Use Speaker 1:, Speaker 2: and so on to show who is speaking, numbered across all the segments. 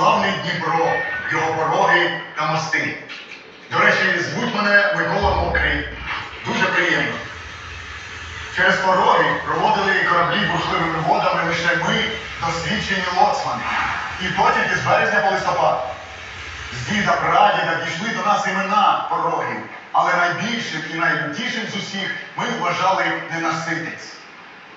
Speaker 1: славний Дніпро, його пороги та мости. До речі, звуть мене Микола Мокрий. Дуже приємно. Через пороги проводили кораблі бурхливими водами лише ми, досвідчені лоцмани. І тільки з березня по листопад. З діда прадіда дійшли до нас імена порогів, але найбільшим і найлютішим з усіх ми вважали ненаситець.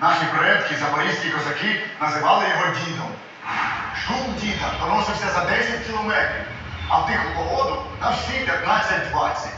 Speaker 1: Наші предки, запорізькі козаки, називали його дідом. Шум діда доносився за 10 кілометрів, а в тиху погоду на всі 15-20.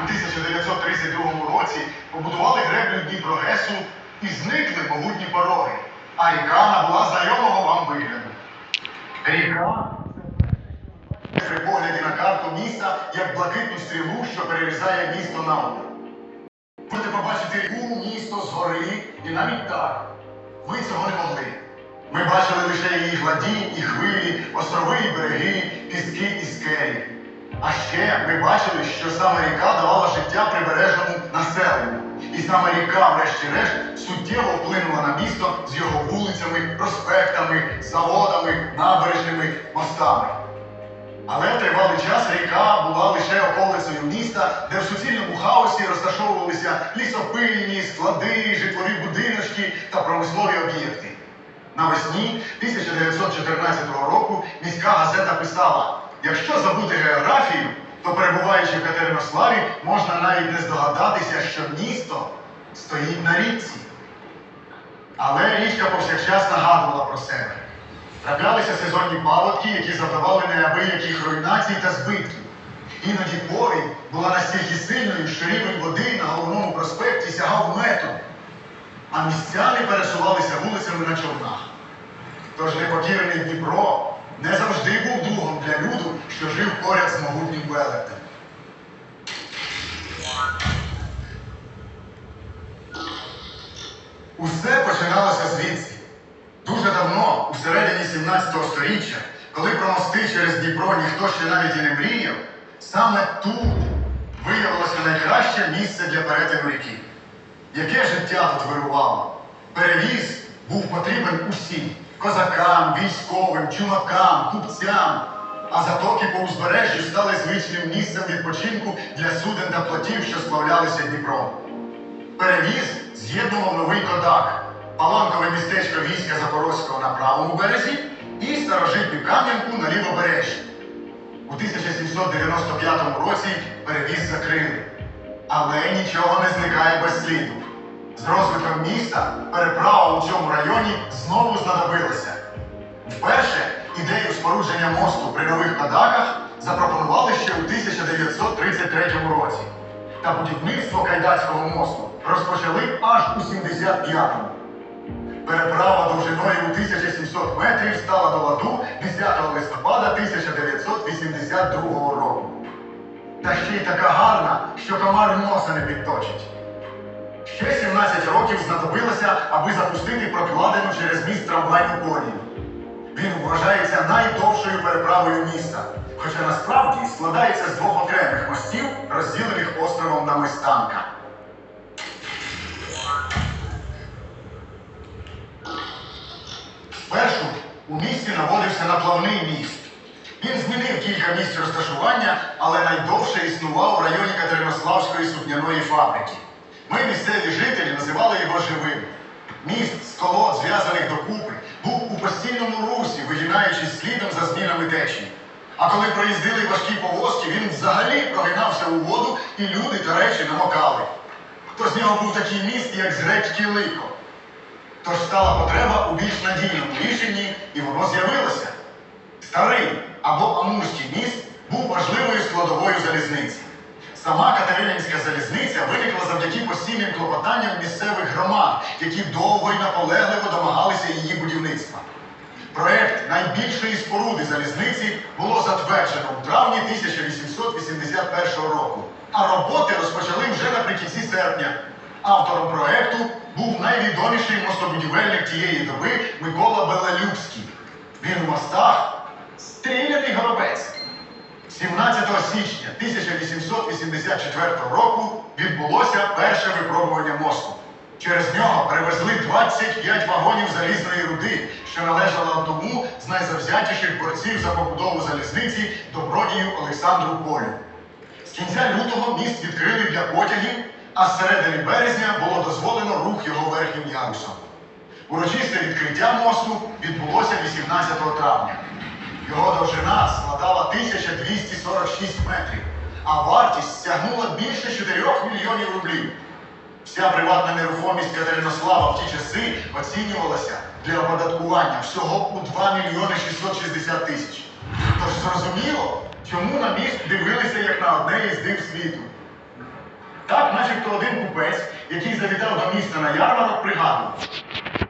Speaker 1: У 1932 році побудували греблю Дніпрогесу і зникли могутні пороги, а ріка набула знайомого вам вигляду. Ріка при погляді на карту міста, як блакитну стрілу, що перерізає місто на. Можете побачити ріку, місто згори і навіть так. Лише гладі і хвилі, острови і береги, піски і скелі. А ще ми бачили, що саме ріка давала життя прибережному населенню. І саме ріка, врешті-решт, суттєво вплинула на місто з його вулицями, проспектами, заводами, набережними, мостами. Але тривалий час ріка була лише околицею міста, де в суцільному хаосі розташовувалися лісопильні, склади, житлові будиночки та промислові об'єкти. Навесні 1914 року міська газета писала: якщо забути географію, то перебуваючи в Катеринославі, можна навіть не здогадатися, що місто стоїть на річці. Але річка повсякчас нагадувала про себе. Траплялися сезонні паводки, які завдавали неабияких руйнацій та збитків. Іноді повінь була настільки сильною, що рівень води на головному проспекті а містяни пересувалися вулицями на човнах. Тож непокірений Дніпро не завжди був другом для люду, що жив поряд з могутнім велетем. Усе починалося звідси. Дуже давно, у середині 17 століття, коли про мости через Дніпро ніхто ще навіть і не мріяв, саме тут виявилося найкраще місце для перетину ріки. Яке життя тут вирувало? Перевіз був потрібен усім козакам, військовим, чумакам, купцям. А затоки по узбережжю стали звичним місцем відпочинку для суден та плотів, що сплавлялися Дніпром. Перевіз з'єднував новий кодак, паланкове містечко війська Запорозького на правому березі і старожитню Кам'янку на лівобережжі. У 1795 році перевіз закрили. Але нічого не зникає без сліду. З розвитком міста переправа у цьому районі знову знадобилася. Вперше ідею спорудження мосту при нових кадаках запропонували ще у 1933 році. Та будівництво Кайдацького мосту розпочали аж у 75-му. Переправа довжиною у 1700 метрів стала до ладу 10 листопада 1982 року. Та ще й така гарна, що комар носа не підточить. Ще 17 років знадобилося, аби запустити прокладену через міст трамвайну колію. Він вважається найдовшою переправою міста, хоча насправді складається з двох окремих мостів, розділених островом на Мистанка. Спершу у місті наводився наплавний міст.
Speaker 2: Він змінив кілька місць розташування, але найдовше існував у районі Катеринославської сукняної фабрики. Ми, місцеві жителі, називали його живим. Міст з колод, зв'язаних докупи, був у постійному русі, вигинаючись слідом за змінами течії. А коли проїздили важкі повозки, він взагалі прогинався у воду, і люди та речі намокали. То з нього був такий міст, як з гречки лико. Тож стала потреба у більш надійному рішенні, і воно з'явилося. Старий або Амурський міст був важливою складовою залізниці. Сама Катерининська залізниця виникла завдяки постійним клопотанням місцевих громад, які довго і наполегливо домагалися її будівництва. Проект найбільшої споруди залізниці було затверджено у травні 1881 року, а роботи розпочали вже наприкінці серпня. Автором проекту був найвідоміший мостобудівельник тієї доби Микола Белалюбський. Він у мостах стріляний горобець. 17 січня 1884 року відбулося перше випробування мосту. Через нього перевезли 25 вагонів залізної руди, що належала одному з найзавзятіших борців за побудову залізниці добродію Олександру Полю. З кінця лютого міст відкрили для потягів, а з середини березня було дозволено рух його верхнім ярусом. Урочисте відкриття мосту відбулося 18 травня. Його довжина складала 1246 метрів, а вартість стягнула більше 4 мільйонів рублів. Вся приватна нерухомість Катеринослава в ті часи оцінювалася для оподаткування всього у 2 мільйони 660 тисяч. Тож зрозуміло, чому на міст дивилися як на одне із див світу. Так, начебто один купець, який завітав до міста на ярмарок, пригадував.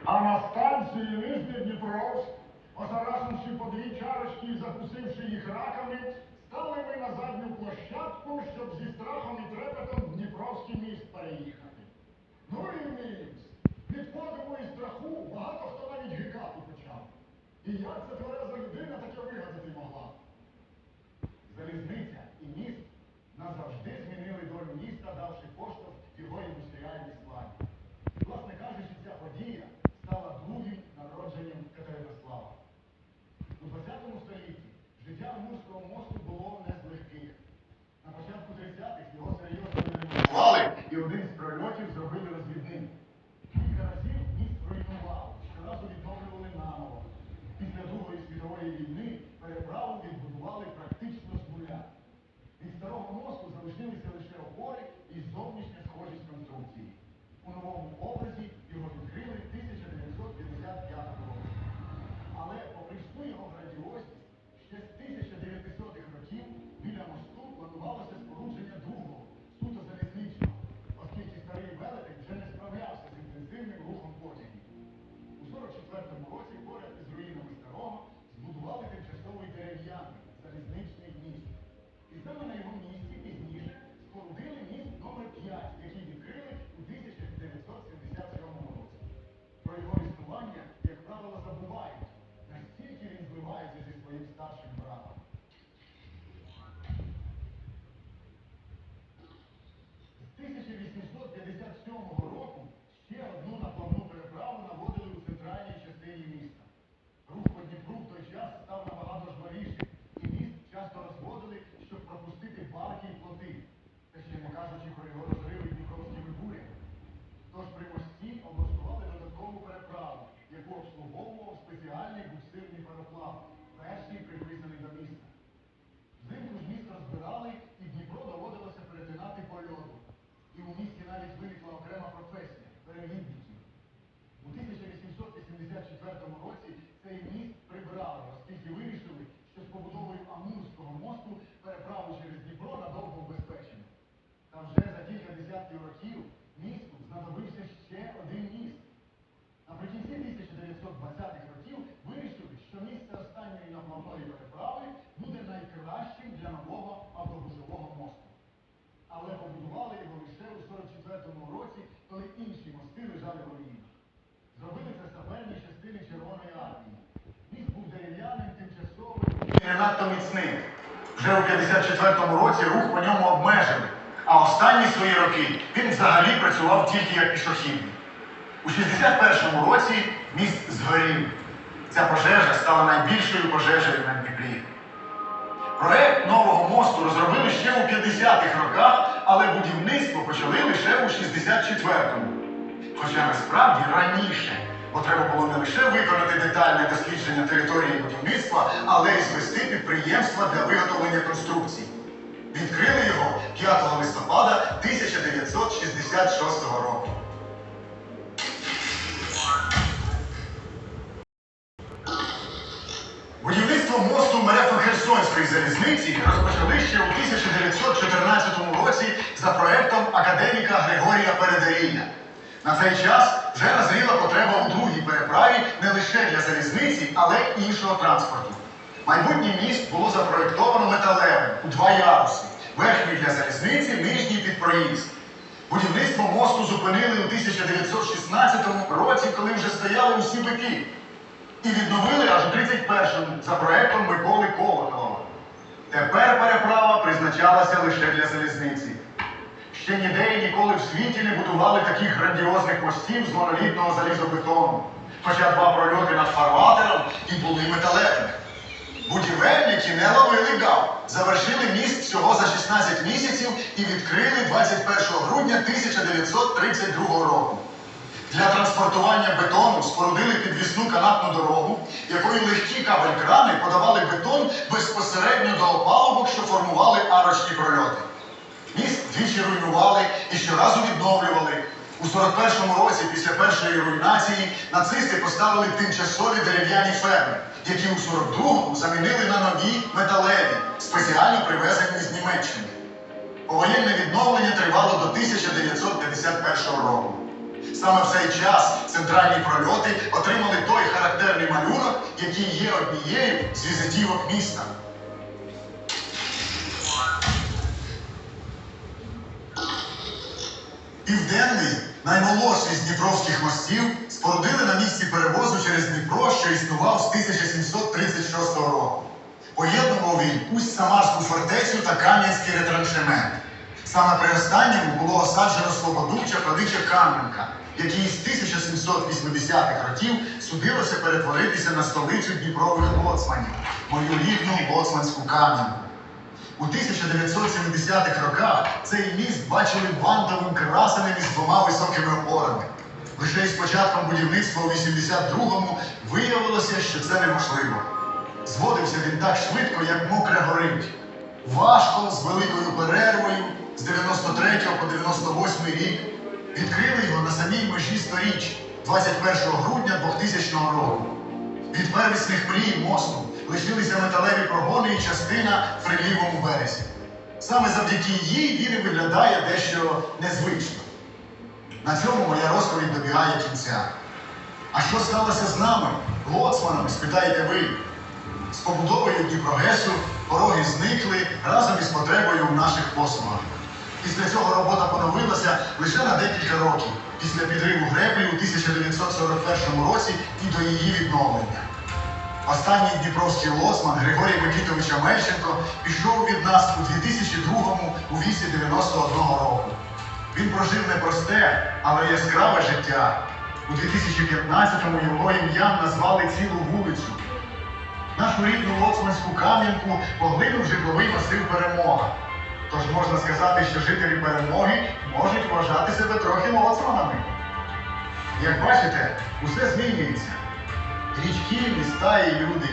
Speaker 1: А на станції Нижній Озараживши по дві чарочки і закусивши їх раками, стали ми на задню площадку, щоб зі страхом і трепетом в Дніпровський міст переїхати. Ну і міст. Від подиву і страху багато хто навіть гикати почав. І як ця твереза людина таке вигадати могла? Залізниця і міст назавжди змінили долю міста, давши поштовх не
Speaker 2: надто міцним. Вже у 54-му році рух по ньому обмежили, а останні свої роки він взагалі працював тільки як пішохідний. У 61-му році міст згорів. Ця пожежа стала найбільшою пожежею на Дніпрі.
Speaker 1: Проект нового мосту розробили ще у 50-х роках, але будівництво почали лише у 64-му. Хоча насправді раніше, бо треба було не лише виконати детальне дослідження території будівництва, але й звести підприємства для виготовлення конструкцій. Відкрили його 5 листопада 1966 року. Будівництво мосту Мерефо-Херсонської залізниці розпочали ще у 1914 році за проектом академіка Григорія Передарія. На цей час вже назріла лише для залізниці, але й іншого транспорту. Майбутній міст було запроєктовано металевим у два яруси: верхній для залізниці, нижній під проїзд. Будівництво мосту зупинили у 1916 році, коли вже стояли усі бики і відновили аж у 31-му за проектом Миколи Колоколова. Тепер переправа призначалася лише для залізниці. Ще ніде і ніколи в світі не будували таких грандіозних мостів з монолітного залізобетону. Хоча два прольоти над фарватером і були металевими. Будівельники не ловили гав, завершили міст всього за 16 місяців і відкрили 21 грудня 1932 року. Для транспортування бетону спорудили підвісну канатну дорогу, якою легкі кабель-крани подавали бетон безпосередньо до опалубок, що формували арочні прольоти. Міст двічі руйнували і щоразу відновлювали. У 41-му році, після першої руйнації, нацисти поставили тимчасові дерев'яні ферми, які у 42-му замінили на нові металеві, спеціально привезені з Німеччини. Повоєнне відновлення тривало до 1951 року. Саме в цей час центральні прольоти отримали той характерний малюнок, який є однією з візитівок міста. Південний, наймолодший з дніпровських мостів, спорудили на місці перевозу через Дніпро, що існував з 1736 року. Поєднував він усть Самарську фортецю та Кам'янський ретраншемент. Саме при останньому було осаджено Слободуча Павича Кам'янка, який з 1780-х років судилося перетворитися на столицю Дніпрових лоцманів, мою рідну лоцманську Кам'янку. У 1970-х роках цей міст бачили вантовим красеним із двома високими опорами. Лише із початком будівництва у 82-му виявилося, що це неможливо. Зводився він так швидко, як мокре горить. Важко, з великою перервою, з 93 по 98 рік. Відкрили його на самій межі сторіч, 21 грудня 2000 року. Від первісних мрій мосту лишилися металеві прогони і частина в прилівому березі. Саме завдяки їй він виглядає дещо незвично. На цьому моя розповідь добігає кінця. А що сталося з нами, лоцманами, спитаєте ви? З побудовою Дніпрогесу пороги зникли разом із потребою в наших послугах. Після цього робота поновилася лише на декілька років, після підриву греблі у 1941 році і до її відновлення. Останній дніпровський лоцман Григорій Микітович Амельченко пішов від нас у 2002-му у віці 91 року. Він прожив непросте, але яскраве життя. У 2015-му його ім'ям назвали цілу вулицю. Нашу рідну лоцманську кам'янку поглинув житловий масив перемога. Тож можна сказати, що жителі перемоги можуть вважати себе трохи лоцманами. Як бачите, усе змінюється. Річки, міста і люди.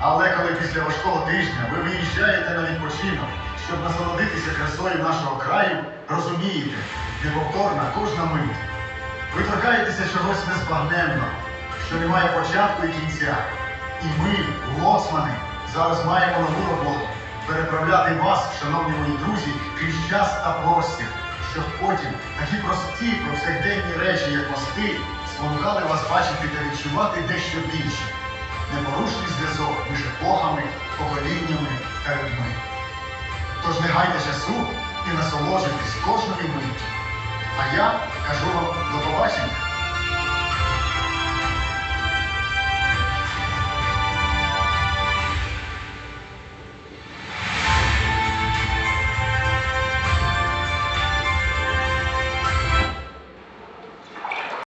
Speaker 1: Але коли після важкого тижня ви виїжджаєте на відпочинок, щоб насолодитися красою нашого краю, розумієте, неповторна кожна мить. Ви торкаєтеся чогось незбагненного, що не має початку і кінця. І ми, лоцмани, зараз маємо нову роботу переправляти вас, шановні мої друзі, крізь час та простір, щоб потім такі прості повсякденні речі, як мости, спонукали вас бачити та відчувати дещо більше. Непорушний зв'язок між епохами, поколіннями та людьми. Тож не гайте часу і насолоджуйтесь кожною миттю. А я кажу вам до побачення.